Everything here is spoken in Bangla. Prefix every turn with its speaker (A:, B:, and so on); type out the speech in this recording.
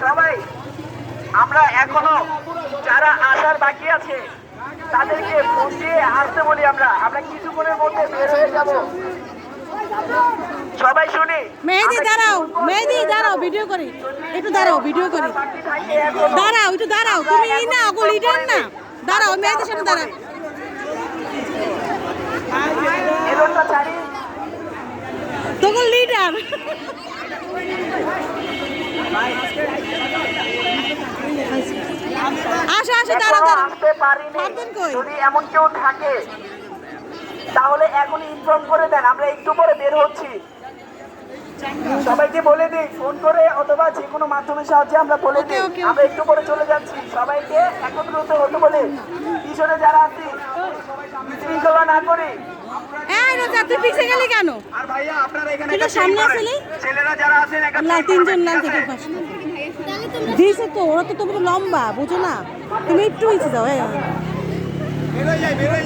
A: সবাই আমরা এখনও যারা আসার বাকি আছে তাদেরকে আসতে বলি আমরা। আমরা কিছুক্ষণের মধ্যে বের হয়ে যাব। সবাই শুনি।
B: মেহেদি দাঁড়াও। মেহেদি দাঁড়াও ভিডিও করি। একটু দাঁড়াও ভিডিও করি। দাঁড়াও একটু দাঁড়াও। তুমি এই না লিডার না। দাঁড়াও মেহেদির সামনে দাঁড়াও। তোকে লিডার আসো আসো
A: আসতে পারিনি।
B: থাকবেন কই?
A: যদি এমন কেউ থাকে তাহলে এখন ইনফর্ম করে দেন আমরা একটু পরে বের হচ্ছি। সবাইকে বলে দিই ফোন করে অথবা যে কোনো মাধ্যমের সাহায্যে আমরা বলে দিই। আমরা একটু পরে চলে যাচ্ছি। সবাইকে একত্রিত হতে বলে পিছনে যারা আছি শৃঙ্খলা না করে
B: পিছিয়ে গেলি কেন?
A: আর ভাইয়া আপনারা এখানে
B: তুই তো সামনে।
A: ছেলেরা যারা আছেন একটা
B: না তিনজন থেকে দিয়েছে তো ওরা তো তোমরা লম্বা বুঝো না? তুমি একটু হয়েছে যাও হ্যাঁ
A: বেরোয় বেরোয়